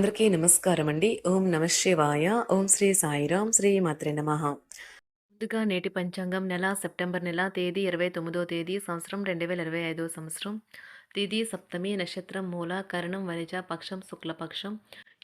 అందరికీ నమస్కారం అండి. ఓం నమ శివాయ. ఓం శ్రీ సాయిరాం. శ్రీ మాత్రే నమ. ముందుగా నేటి పంచాంగం నెల సెప్టెంబర్ నెల తేదీ ఇరవై తొమ్మిదో తేదీ సంవత్సరం రెండు వేల ఇరవై ఐదో సంవత్సరం. తిథి సప్తమి నక్షత్రం మూల కరణం వనిజ పక్షం శుక్లపక్షం.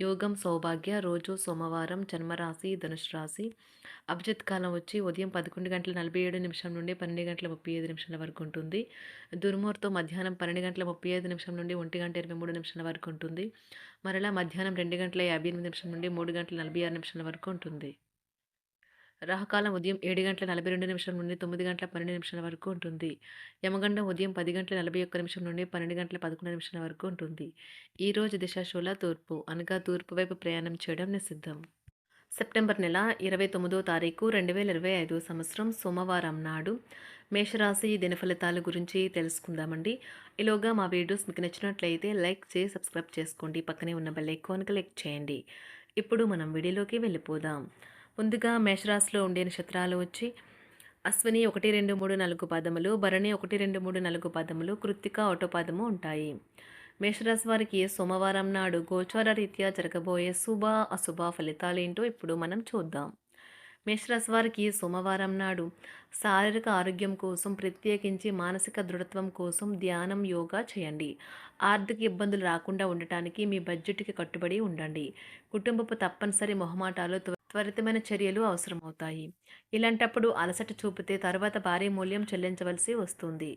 యోగం సౌభాగ్య రోజు సోమవారం జన్మరాశి ధనుష్ రాశి. అభిజిత్ కాలం వచ్చి ఉదయం పదకొండు గంటల నలభై ఏడు నిమిషం నుండి పన్నెండు గంటల ముప్పై ఐదు నిమిషాల వరకు ఉంటుంది. దుర్ముహూర్తం మధ్యాహ్నం పన్నెండు గంటల ముప్పై ఐదు నిమిషం నుండి ఒంటి గంట ఇరవై మూడు నిమిషాల వరకు ఉంటుంది. మరలా మధ్యాహ్నం రెండు గంటల యాభై ఎనిమిది నిమిషం నుండి మూడు గంటల నలభై ఆరు నిమిషాల వరకు ఉంటుంది. రాహకాలం ఉదయం ఏడు గంటల నలభై రెండు నిమిషం నుండి తొమ్మిది గంటల పన్నెండు నిమిషాల వరకు ఉంటుంది. యమగండం ఉదయం పది గంటల నలభై ఒక్క నిమిషం నుండి పన్నెండు గంటల పదకొండు నిమిషాల వరకు ఉంటుంది. ఈరోజు దిశాశూల తూర్పు అనగా తూర్పు వైపు ప్రయాణం చేయడం నిషిద్ధం. సెప్టెంబర్ నెల ఇరవై తొమ్మిదో తారీఖు రెండు వేల ఇరవై ఐదో సంవత్సరం సోమవారం నాడు మేషరాశి దిన ఫలితాల గురించి తెలుసుకుందామండి. ఈలోగా మా వీడియోస్ మీకు నచ్చినట్లయితే లైక్ చేసి సబ్స్క్రైబ్ చేసుకోండి. పక్కనే ఉన్న బెల్ ఐకాన్ లైక్ చేయండి. ఇప్పుడు మనం వీడియోలోకి వెళ్ళిపోదాం. ముందుగా మేషరాశిలో ఉండే నక్షత్రాలు వచ్చి అశ్విని ఒకటి రెండు మూడు నాలుగు పదములు భరణి ఒకటి రెండు మూడు నాలుగు పదములు కృత్తిక ఒకటో పదము ఉంటాయి. మేషరాశి వారికి సోమవారం నాడు గోచార రీత్యా జరగబోయే శుభ అశుభ ఫలితాలు ఏంటో ఇప్పుడు మనం చూద్దాం. మేషరాశి వారికి సోమవారం నాడు శారీరక ఆరోగ్యం కోసం ప్రత్యేకించి మానసిక దృఢత్వం కోసం ధ్యానం యోగా చేయండి. ఆర్థిక ఇబ్బందులు రాకుండా ఉండటానికి మీ బడ్జెట్కి కట్టుబడి ఉండండి. కుటుంబపు తప్పనిసరి మొహమాటాలు త్వరితమైన చర్యలు అవసరమవుతాయి. ఇలాంటప్పుడు అలసట చూపితే తర్వాత భారీ మూల్యం చెల్లించవలసి వస్తుంది.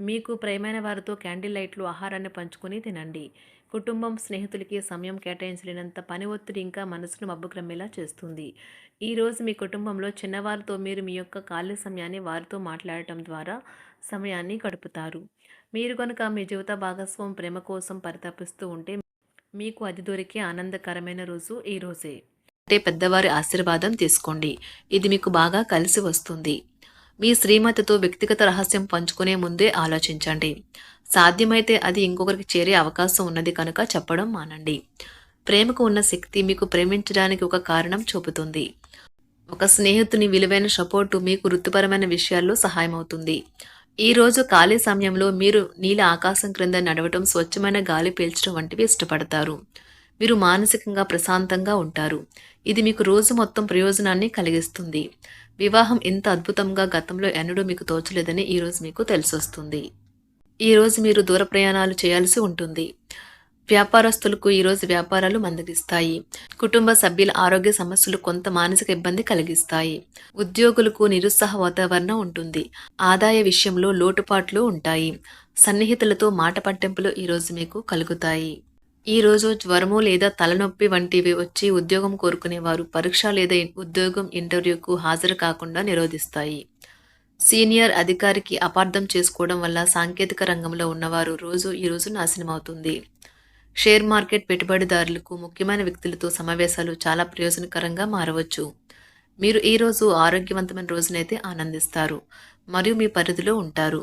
మీకు ప్రేమైన వారితో క్యాండిల్ లైట్లు ఆహారాన్ని పంచుకొని తినండి. కుటుంబం స్నేహితులకి సమయం కేటాయించలేనంత పని ఒత్తిడి ఇంకా మనసును మబ్బుక్రమ్మేలా చేస్తుంది. ఈరోజు మీ కుటుంబంలో చిన్నవారితో మీరు మీ యొక్క ఖాళీ సమయాన్ని వారితో మాట్లాడటం ద్వారా సమయాన్ని గడుపుతారు. మీరు కనుక మీ జీవిత భాగస్వామి ప్రేమ కోసం పరితపిస్తూ ఉంటే మీకు అది దొరికే ఆనందకరమైన రోజు ఈ రోజే. అంటే పెద్దవారి ఆశీర్వాదం తీసుకోండి. ఇది మీకు బాగా కలిసి వస్తుంది. మీ శ్రీమతితో వ్యక్తిగత రహస్యం పంచుకునే ముందే ఆలోచించండి. సాధ్యమైతే అది ఇంకొకరికి చేరే అవకాశం ఉన్నది కనుక చెప్పడం మానండి. ప్రేమకు ఉన్న శక్తి మీకు ప్రేమించడానికి ఒక కారణం చూపుతుంది. ఒక స్నేహితుని విలువైన సపోర్టు మీకు వృత్తిపరమైన విషయాల్లో సహాయమవుతుంది ఈరోజు ఖాళీ సమయంలో మీరు నీల ఆకాశం క్రింద నడవటం స్వచ్ఛమైన గాలి పీల్చడం వంటివి ఇష్టపడతారు. మీరు మానసికంగా ప్రశాంతంగా ఉంటారు. ఇది మీకు రోజు మొత్తం ప్రయోజనాన్ని కలిగిస్తుంది. వివాహం ఇంత అద్భుతంగా గతంలో ఎన్నడూ మీకు తోచలేదని ఈరోజు మీకు తెలిసొస్తుంది. ఈరోజు మీరు దూర ప్రయాణాలు చేయాల్సి ఉంటుంది. వ్యాపారస్తులకు ఈరోజు వ్యాపారాలు మందగిస్తాయి. కుటుంబ సభ్యుల ఆరోగ్య సమస్యలు కొంత మానసిక ఇబ్బంది కలిగిస్తాయి. ఉద్యోగులకు నిరుత్సాహ వాతావరణం ఉంటుంది. ఆదాయ విషయంలో లోటుపాట్లు ఉంటాయి. సన్నిహితులతో మాట పట్టింపులు ఈరోజు మీకు కలుగుతాయి. ఈ రోజు జ్వరము లేదా తలనొప్పి వంటివి వచ్చి ఉద్యోగం కోరుకునేవారు పరీక్ష లేదా ఉద్యోగం ఇంటర్వ్యూకు హాజరు కాకుండా నిరోధిస్తాయి. సీనియర్ అధికారికి అపార్థం చేసుకోవడం వల్ల సాంకేతిక రంగంలో ఉన్నవారు రోజు ఈ రోజు నాశనమవుతుంది. షేర్ మార్కెట్ పెట్టుబడిదారులకు ముఖ్యమైన వ్యక్తులతో సమావేశాలు చాలా ప్రయోజనకరంగా మారవచ్చు. మీరు ఈరోజు ఆరోగ్యవంతమైన రోజునైతే ఆనందిస్తారు. మరియు మీ పరిధిలో ఉంటారు.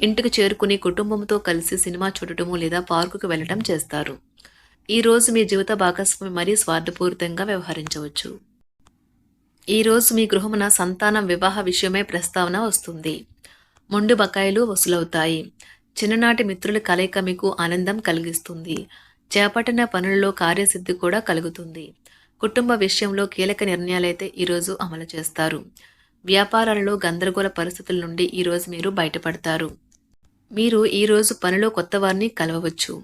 ఇంటికి చేరుకుని కుటుంబంతో కలిసి సినిమా చూడటము లేదా పార్కుకు వెళ్ళటం చేస్తారు. ఈ రోజు మీ జీవిత భాగస్వామి మరీ స్వార్థపూరితంగా వ్యవహరించవచ్చు. ఈరోజు మీ గృహమున సంతానం వివాహ విషయమై ప్రస్తావన వస్తుంది. మొండు బకాయిలు వసూలవుతాయి. చిన్ననాటి మిత్రుల కలయిక మీకు ఆనందం కలిగిస్తుంది. చేపట్టిన పనులలో కార్యసిద్ధి కూడా కలుగుతుంది. కుటుంబ విషయంలో కీలక నిర్ణయాలైతే ఈరోజు అమలు చేస్తారు. వ్యాపారాలలో గందరగోళ పరిస్థితుల నుండి ఈరోజు మీరు బయటపడతారు. మీరు ఈరోజు పనిలో కొత్త వారిని కలవవచ్చు.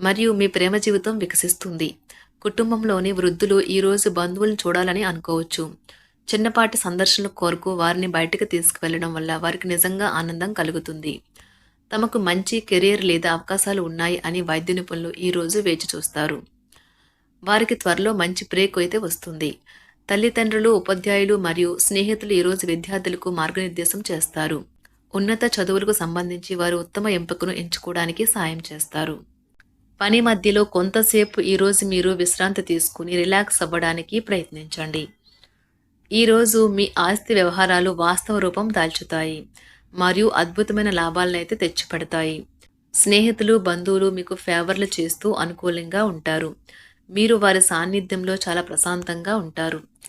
మరియు మీ ప్రేమ జీవితం వికసిస్తుంది. కుటుంబంలోని వృద్ధులు ఈరోజు బంధువులను చూడాలని అనుకోవచ్చు. చిన్నపాటి సందర్శనల కోరుకు వారిని బయటకు తీసుకువెళ్ళడం వల్ల వారికి నిజంగా ఆనందం కలుగుతుంది. తమకు మంచి కెరీర్ లేదా అవకాశాలు ఉన్నాయి అని వైద్య నిపుణులు ఈరోజు వేచి చూస్తారు. వారికి త్వరలో మంచి బ్రేక్ అయితే వస్తుంది. తల్లిదండ్రులు ఉపాధ్యాయులు మరియు స్నేహితులు ఈరోజు విద్యార్థులకు మార్గనిర్దేశం చేస్తారు. ఉన్నత చదువులకు సంబంధించి వారు ఉత్తమ ఎంపికను ఎంచుకోవడానికి సాయం చేస్తారు. పని మధ్యలో కొంతసేపు ఈరోజు మీరు విశ్రాంతి తీసుకుని రిలాక్స్ అవ్వడానికి ప్రయత్నించండి. ఈరోజు మీ ఆస్తి వ్యవహారాలు వాస్తవ రూపం దాల్చుతాయి మరియు అద్భుతమైన లాభాలను అయితే తెచ్చిపెడతాయి. స్నేహితులు బంధువులు మీకు ఫేవర్లు చేస్తూ అనుకూలంగా ఉంటారు. మీరు వారి సాన్నిధ్యంలో చాలా ప్రశాంతంగా ఉంటారు.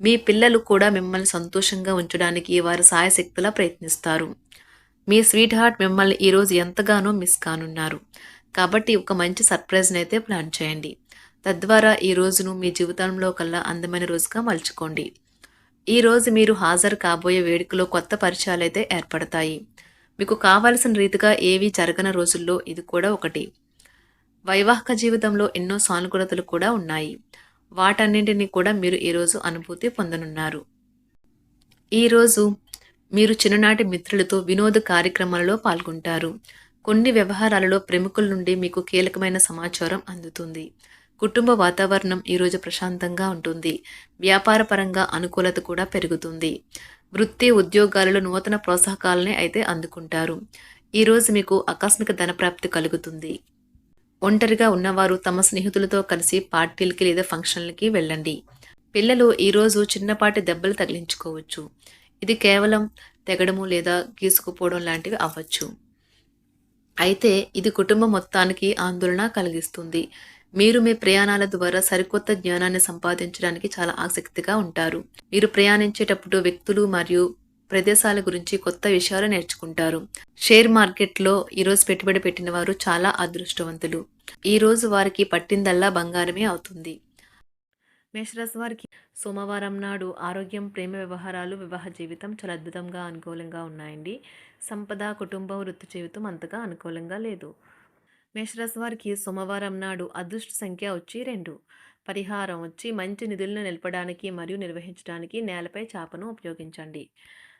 మీ పిల్లలు కూడా మిమ్మల్ని సంతోషంగా ఉంచడానికి వారి సాయశక్తులా ప్రయత్నిస్తారు. మీ స్వీట్ హార్ట్ మిమ్మల్ని ఈరోజు ఎంతగానో మిస్ కానున్నారు. కాబట్టి ఒక మంచి సర్ప్రైజ్ని అయితే ప్లాన్ చేయండి. తద్వారా ఈ రోజును మీ జీవితంలో కల్లా అందమైన రోజుగా మలుచుకోండి. ఈ రోజు మీరు హాజరు కాబోయే వేడుకలో కొత్త పరిచయాలు అయితే ఏర్పడతాయి. మీకు కావలసిన రీతిగా ఏవి జరగని రోజుల్లో ఇది కూడా ఒకటి. వైవాహిక జీవితంలో ఎన్నో సానుకూలతలు కూడా ఉన్నాయి. వాటన్నింటినీ కూడా మీరు ఈరోజు అనుభూతి పొందనున్నారు. ఈరోజు మీరు చిన్ననాటి మిత్రులతో వినోద కార్యక్రమాలలో పాల్గొంటారు. కొన్ని వ్యవహారాలలో ప్రముఖుల నుండి మీకు కీలకమైన సమాచారం అందుతుంది. కుటుంబ వాతావరణం ఈరోజు ప్రశాంతంగా ఉంటుంది. వ్యాపారపరంగా అనుకూలత కూడా పెరుగుతుంది. వృత్తి ఉద్యోగాలలో నూతన ప్రోత్సాహకాలనే అయితే అందుకుంటారు. ఈరోజు మీకు ఆకస్మిక ధనప్రాప్తి కలుగుతుంది. ఒంటరిగా ఉన్నవారు తమ స్నేహితులతో కలిసి పార్టీలకి లేదా ఫంక్షన్లకి వెళ్ళండి. పిల్లలు ఈరోజు చిన్నపాటి దెబ్బలు తగిలించుకోవచ్చు. ఇది కేవలం తెగడము లేదా గీసుకుపోవడం లాంటివి అవ్వచ్చు. అయితే ఇది కుటుంబం మొత్తానికి ఆందోళన కలిగిస్తుంది. మీరు మీ ప్రయాణాల ద్వారా సరికొత్త జ్ఞానాన్ని సంపాదించడానికి చాలా ఆసక్తిగా ఉంటారు. మీరు ప్రయాణించేటప్పుడు వ్యక్తులు మరియు ప్రదేశాల గురించి కొత్త విషయాలు నేర్చుకుంటారు. షేర్ మార్కెట్లో ఈరోజు పెట్టుబడి పెట్టిన వారు చాలా అదృష్టవంతులు. ఈరోజు వారికి పట్టిందల్లా బంగారమే అవుతుంది. మేషరాశి వారికి సోమవారం నాడు ఆరోగ్యం ప్రేమ వ్యవహారాలు వివాహ జీవితం చాలా అద్భుతంగా అనుకూలంగా ఉన్నాయండి. సంపద కుటుంబ వృత్తి జీవితం అంతగా అనుకూలంగా లేదు. మేషరాశి వారికి సోమవారం నాడు అదృష్ట సంఖ్య వచ్చి రెండు. పరిహారం వచ్చి మంచి నిధులను నిలపడానికి మరియు నిర్వహించడానికి నేలపై చాపను ఉపయోగించండి.